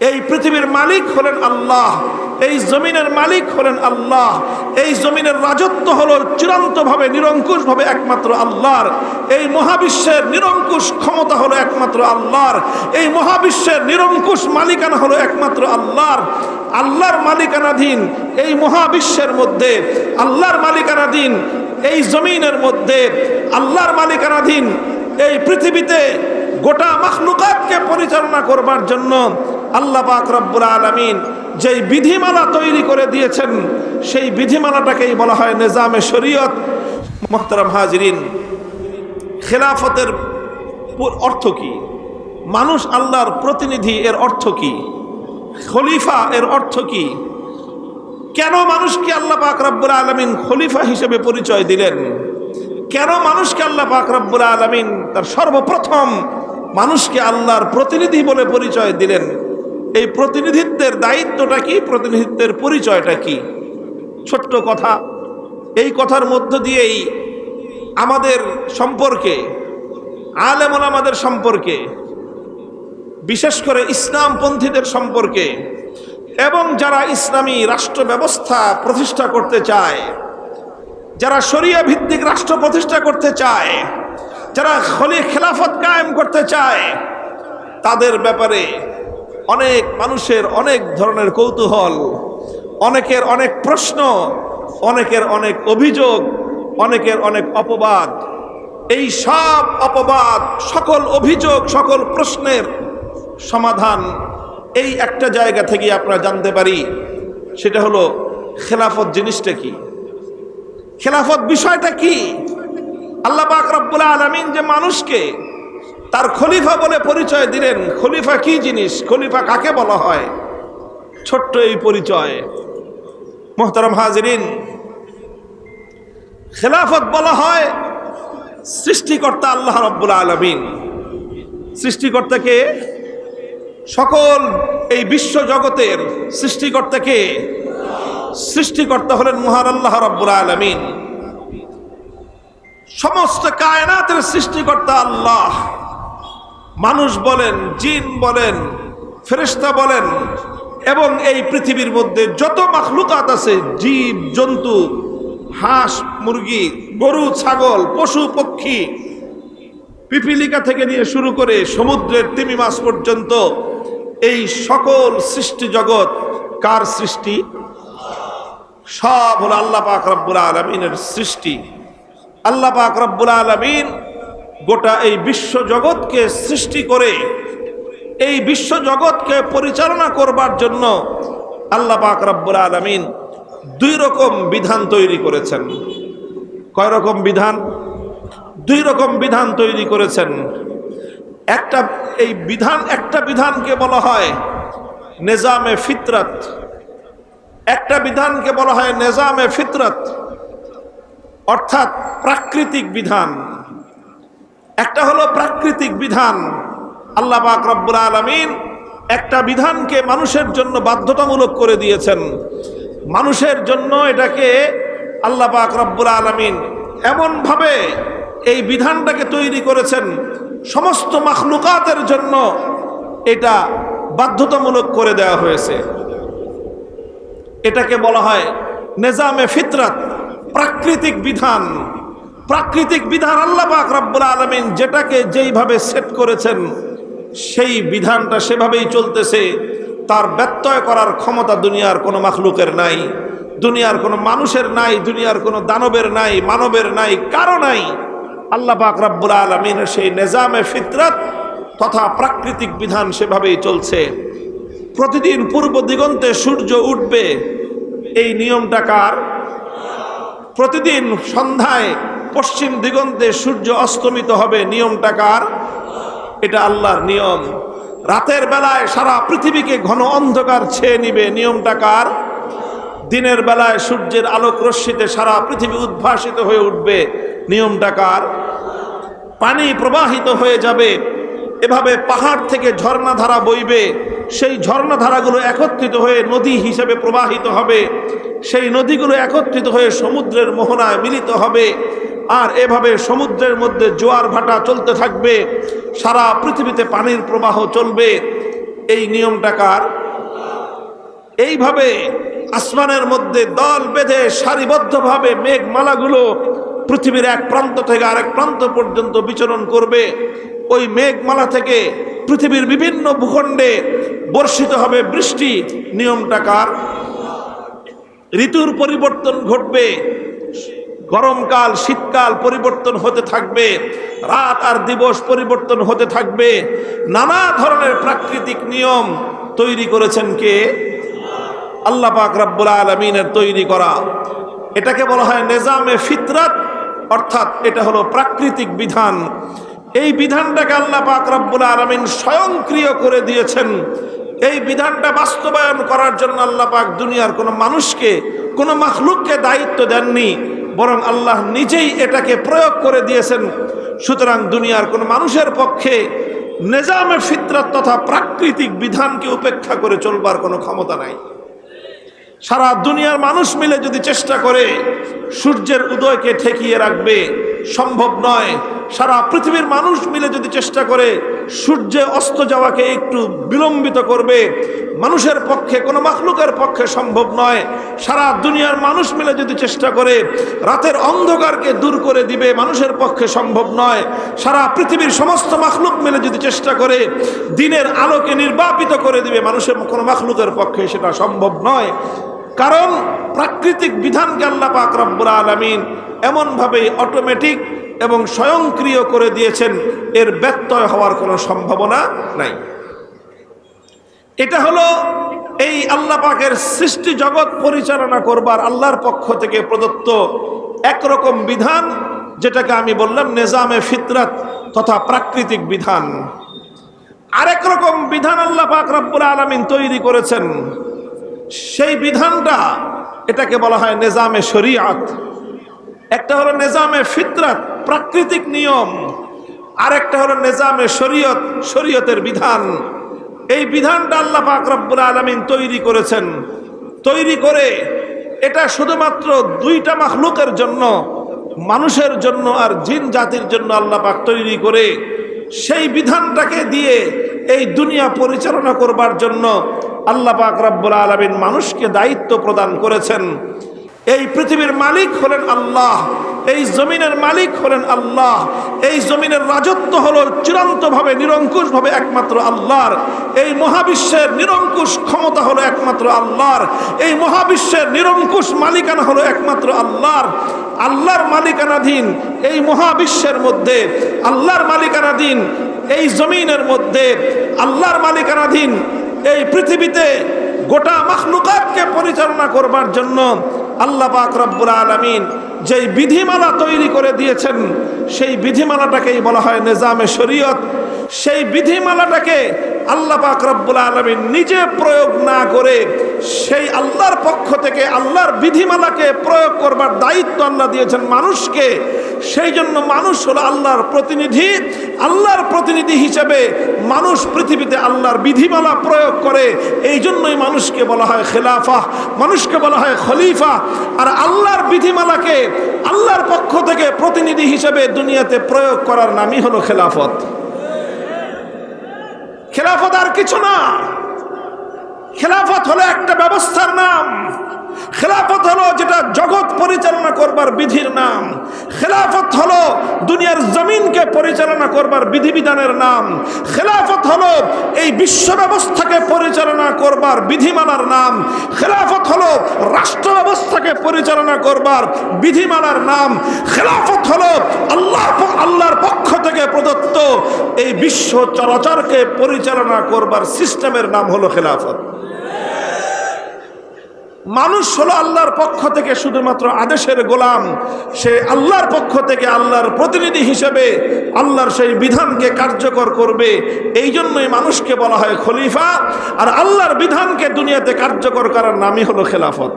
এই পৃথিবীর মালিক হলেন আল্লাহ, এই জমিনের মালিক হলেন আল্লাহ, এই জমিনের রাজত্ব হলো চূড়ান্তভাবে, নিরঙ্কুশভাবে একমাত্র আল্লাহর, এই মহাবিশ্বের নিরঙ্কুশ ক্ষমতা হলো একমাত্র আল্লাহর, এই মহাবিশ্বের নিরঙ্কুশ মালিকানা হলো একমাত্র আল্লাহর আল্লাহর মালিকানাধীন এই মহাবিশ্বের মধ্যে, আল্লাহর মালিকানাধীন এই জমিনের মধ্যে, আল্লাহর মালিকানাধীন এই পৃথিবীতে গোটা মখলুকাতকে পরিচালনা করবার জন্য আল্লাহ পাক রব্বুল আলমিন যেই বিধিমালা তৈরি করে দিয়েছেন, সেই বিধিমালাটাকেই বলা হয় নিজামে শরীয়ত। মোহতারাম হাজরিন, খেলাফতের অর্থ কি? মানুষ আল্লাহর প্রতিনিধি এর অর্থ কি? খলিফা এর অর্থ কি? কেন মানুষকে আল্লাহ পাক রব্বুল আলমিন খলিফা হিসেবে পরিচয় দিলেন? কেন মানুষকে আল্লাহ পাক রব্বুল আলমিন তার সর্বপ্রথম মানুষকে আল্লাহর প্রতিনিধি বলে পরিচয় দিলেন? এই প্রতিনিধিত্বের দায়িত্বটা কি? প্রতিনিধিত্বের পরিচয়টা কি? ছোট্ট কথা। এই কথার মধ্য দিয়েই আমাদের সম্পর্কে আলেমন আমাদের সম্পর্কে, বিশেষ করে ইসলামপন্থীদের সম্পর্কে এবং যারা ইসলামী রাষ্ট্র ব্যবস্থা প্রতিষ্ঠা করতে চায়, যারা শরিয়া ভিত্তিক রাষ্ট্র প্রতিষ্ঠা করতে চায়, যারা খলি খেলাফত কায়েম করতে চায়, তাদের ব্যাপারে অনেক মানুষের অনেক ধরনের কৌতূহল, অনেকের অনেক প্রশ্ন, অনেকের অনেক অভিযোগ, অনেকের অনেক অপবাদ। এই সব অপবাদ, সকল অভিযোগ, সকল প্রশ্নের সমাধান এই একটা জায়গা থেকে আমরা জানতে পারি। সেটা হলো খেলাফত জিনিসটা কি? খেলাফত বিষয়টা কি? আল্লাহ পাক আলমিন যে মানুষকে তার খলিফা বলে পরিচয় দিলেন। খলিফা কি জিনিস? খলিফা কাকে বলা হয়? ছোট্ট এই পরিচয়। মোহতারাম হাজরিন, খেলাফত বলা হয় সৃষ্টিকর্তা আল্লাহ রব্বুল আলমিন। সৃষ্টিকর্তাকে সকল এই বিশ্ব জগতের সৃষ্টিকর্তাকে সৃষ্টিকর্তা হলেন মহান আল্লাহ রব্বুল আলমিন। সমস্ত কায়নাতের সৃষ্টিকর্তা আল্লাহ। মানুষ বলেন, জিন বলেন, ফেরেশতা বলেন, এবং এই পৃথিবীর মধ্যে যত মাখলুকাত আছে, জীব, জন্তু, হাঁস, মুরগি, গরু, ছাগল, পশু, পক্ষী, পিপিলিকা থেকে নিয়ে শুরু করে সমুদ্রের তিমি মাছ পর্যন্ত, এই সকল সৃষ্টি জগৎ কার সৃষ্টি? সব হলো আল্লাহ পাক রব্বুল আলমিনের সৃষ্টি। আল্লাহ পাক রব্বুল আলমিন গোটা এই বিশ্ব জগৎকে সৃষ্টি করে, এই বিশ্ব জগৎকে পরিচালনা করবার জন্য আল্লাহ পাক রব্বুল আলমিন দুই রকম বিধান তৈরি করেছেন। কয় রকম বিধান? দুই রকম বিধান তৈরি করেছেন। একটা, এই বিধান, একটা বিধানকে বলা হয় নেজামে ফিতরত। একটা বিধানকে বলা হয় নেজামে ফিতরত। অর্থাৎ প্রাকৃতিক বিধান। একটা হলো প্রাকৃতিক বিধান। আল্লাহ পাক রব্বুল আলমিন একটা বিধানকে মানুষের জন্য বাধ্যতামূলক করে দিয়েছেন। মানুষের জন্য এটাকে আল্লাহ পাক রব্বুল আলমিন এমনভাবে এই বিধানটাকে তৈরি করেছেন, সমস্ত মাখলুকাতের জন্য এটা বাধ্যতামূলক করে দেওয়া হয়েছে। এটাকে বলা হয় নেজামে ফিতরাত, প্রাকৃতিক বিধান। প্রাকৃতিক বিধান আল্লাহ পাক রব্বুল আলমিন যেটাকে যেইভাবে সেট করেছেন, সেই বিধানটা সেভাবেই চলতেছে। তার ব্যত্যয় করার ক্ষমতা দুনিয়ার কোনো মাখলুকের নাই, দুনিয়ার কোনো মানুষের নাই, দুনিয়ার কোনো দানবের নাই, মানবের নাই, কারও নাই। আল্লাহ পাক রব্বুল আলমিনের সেই নেজামে ফিতরাত তথা প্রাকৃতিক বিধান সেভাবেই চলছে। প্রতিদিন পূর্ব দিগন্তে সূর্য উঠবে, এই নিয়মটা কার? প্রতিদিন সন্ধ্যায় পশ্চিম দিগন্তে সূর্য অস্তমিত হবে, নিয়মটা কার? এটা আল্লাহর নিয়ম। রাতের বেলায় সারা পৃথিবীকে ঘন অন্ধকার ছেয়ে নিবে, নিয়মটা কার? দিনের বেলায় সূর্যের আলোক রশ্মিতে সারা পৃথিবী উদ্ভাসিত হয়ে উঠবে, নিয়মটা কার? পানি প্রবাহিত হয়ে যাবে, এভাবে পাহাড় থেকে ঝর্ণাধারা বইবে, সেই ঝর্ণাধারাগুলো একত্রিত হয়ে নদী হিসেবে প্রবাহিত হবে, সেই নদীগুলো একত্রিত হয়ে সমুদ্রের মোহনায় মিলিত হবে আর এভাবে সমুদ্রের মধ্যে জোয়ার ভাটা চলতে থাকবে, সারা পৃথিবীতে পানির প্রবাহ চলবে, এই নিয়মটা কার? এইভাবে আসমানের মধ্যে দল বেঁধে সারিবদ্ধভাবে মেঘমালাগুলো পৃথিবীর এক প্রান্ত থেকে আরেক প্রান্ত পর্যন্ত বিচরণ করবে। ওই মেঘমালা থেকে পৃথিবীর বিভিন্ন ভূখণ্ডে বর্ষিত হবে বৃষ্টি। নিয়মটা কার? ঋতুর পরিবর্তন ঘটবে। গরমকাল, শীতকাল পরিবর্তন হতে থাকবে, রাত আর দিবস পরিবর্তন হতে থাকবে। নানা ধরনের প্রাকৃতিক নিয়ম তৈরি করেছেন কে? আল্লাহ পাক রাব্বুল আলমিনের তৈরি করা। এটাকে বলা হয় নেজামে ফিতরাত, অর্থাৎ এটা হলো প্রাকৃতিক বিধান। এই বিধানটাকে আল্লাহ পাক রাব্বুল আলমিন স্বয়ংক্রিয় করে দিয়েছেন। এই বিধানটা বাস্তবায়ন করার জন্য আল্লাহ পাক দুনিয়ার কোনো মানুষকে, কোনো মাখলুককে দায়িত্ব দেননি। বরং আল্লাহ নিজেই এটাকে প্রয়োগ করে দিয়েছেন। সুতরাং দুনিয়ার কোনো মানুষের পক্ষে নিজামে ফিতরাত তথা প্রাকৃতিক বিধানকে উপেক্ষা করে চলবার কোনো ক্ষমতা নাই। সারা দুনিয়ার মানুষ মিলে যদি চেষ্টা করে, সূর্যের উদয়কে ঠেকিয়ে রাখবে, সম্ভব নয়। সারা পৃথিবীর মানুষ মিলে যদি চেষ্টা করে, সূর্যে অস্ত যাওয়াকে একটু বিলম্বিত করবে, মানুষের পক্ষে, কোনো মাখলুকের পক্ষে সম্ভব নয়। সারা দুনিয়ার মানুষ মিলে যদি চেষ্টা করে, রাতের অন্ধকারকে দূর করে দিবে, মানুষের পক্ষে সম্ভব নয়। সারা পৃথিবীর সমস্ত মাখলুক মিলে যদি চেষ্টা করে, দিনের আলোকে নির্বাপিত করে দিবে, মানুষের, কোনো মাখলুকের পক্ষে সেটা সম্ভব নয়। কারণ, প্রাকৃতিক বিধানকে আল্লাহ পাক রব্বুল আলমিন এমনভাবে অটোমেটিক এবং স্বয়ংক্রিয় করে দিয়েছেন, এর ব্যত্যয় হওয়ার কোনো সম্ভাবনা নাই। এটা হলো এই আল্লাহ পাকের সৃষ্টি জগৎ পরিচালনা করবার আল্লাহর পক্ষ থেকে প্রদত্ত একরকম বিধান, যেটাকে আমি বললাম নেজামে ফিতরাত তথা প্রাকৃতিক বিধান। আরেক রকম বিধান আল্লাহ পাক রব্বুল আলমিন তৈরি করেছেন। সেই বিধানটা এটাকে বলা হয় নেজামে শরিয়াত। একটা হলো নিজামে ফিতরাত, প্রাকৃতিক নিয়ম, আরেকটা হলো নেজামে শরীয়ত, শরীয়তের বিধান। এই বিধানটা আল্লাহ পাক রব্বুল আলমিন তৈরি করেছেন। তৈরি করে এটা শুধুমাত্র দুইটা মাখলুকের জন্য, মানুষের জন্য আর জিন জাতির জন্য আল্লাহ পাক তৈরি করে সেই বিধানটাকে দিয়ে এই দুনিয়া পরিচালনা করবার জন্য আল্লাহ পাক রব্বুল আলমিন মানুষকে দায়িত্ব প্রদান করেছেন। এই পৃথিবীর মালিক হলেন আল্লাহ, এই জমিনের মালিক হলেন আল্লাহ, এই জমিনের রাজত্ব হলো চূড়ান্তভাবে, নিরঙ্কুশভাবে একমাত্র আল্লাহর, এই মহাবিশ্বের নিরঙ্কুশ ক্ষমতা হলো একমাত্র আল্লাহর, এই মহাবিশ্বের নিরঙ্কুশ মালিকানা হলো একমাত্র আল্লাহর আল্লাহর মালিকানাধীন এই মহাবিশ্বের মধ্যে, আল্লাহর মালিকানাধীন এই জমিনের মধ্যে, আল্লাহর মালিকানাধীন এই পৃথিবীতে গোটা মখলুকাতকে পরিচালনা করবার জন্য আল্লাহ পাক রব্বুল আলমিন যেই বিধিমালা তৈরি করে দিয়েছেন, সেই বিধিমালাটাকেই বলা হয় নিজামে শরীয়ত। সেই বিধিমালাটাকে আল্লাহ পাক রব্বুল আলমিন নিজে প্রয়োগ না করে সেই আল্লাহর পক্ষ থেকে আল্লাহর বিধিমালাকে প্রয়োগ করবার দায়িত্ব আল্লাহ দিয়েছেন মানুষকে। সেই জন্য মানুষ হলো আল্লাহর প্রতিনিধি আল্লাহর প্রতিনিধি হিসেবে মানুষ পৃথিবীতে আল্লাহর বিধিমালা প্রয়োগ করে এই জন্যই মানুষকে বলা হয় খেলাফা মানুষকে বলা হয় খলিফা আর আল্লাহর বিধিমালাকে আল্লাহর পক্ষ থেকে প্রতিনিধি হিসেবে দুনিয়াতে প্রয়োগ করার নামই হলো খেলাফত। খেলাফত আর কিছু না। খেলাফত হলো একটা ব্যবস্থার নাম। খেলাফত হলো যেটা জগৎ পরিচালনা করবার বিধির নাম। খেলাফত হলো দুনিয়ার জমিনকে পরিচালনা করবার বিধিবিধানের নাম। খেলাফত হলো এই বিশ্ব ব্যবস্থাকে পরিচালনা করবার বিধিমালার নাম। খেলাফত হলো রাষ্ট্র ব্যবস্থাকে পরিচালনা করবার বিধিমালার নাম। খেলাফত হলো আল্লাহ আল্লাহর পক্ষ থেকে প্রদত্ত এই বিশ্ব চরাচরকে পরিচালনা করবার সিস্টেমের নাম হলো খেলাফত। মানুষ হলো আল্লাহর পক্ষ থেকে শুধুমাত্র আদেশের গোলাম। সে আল্লাহর পক্ষ থেকে আল্লাহর প্রতিনিধি হিসেবে আল্লাহর সেই বিধানকে কার্যকর করবে। এই জন্যই মানুষকে বলা হয় খলিফা। আর আল্লাহর বিধানকে দুনিয়াতে কার্যকর করার নামই হলো খেলাফত।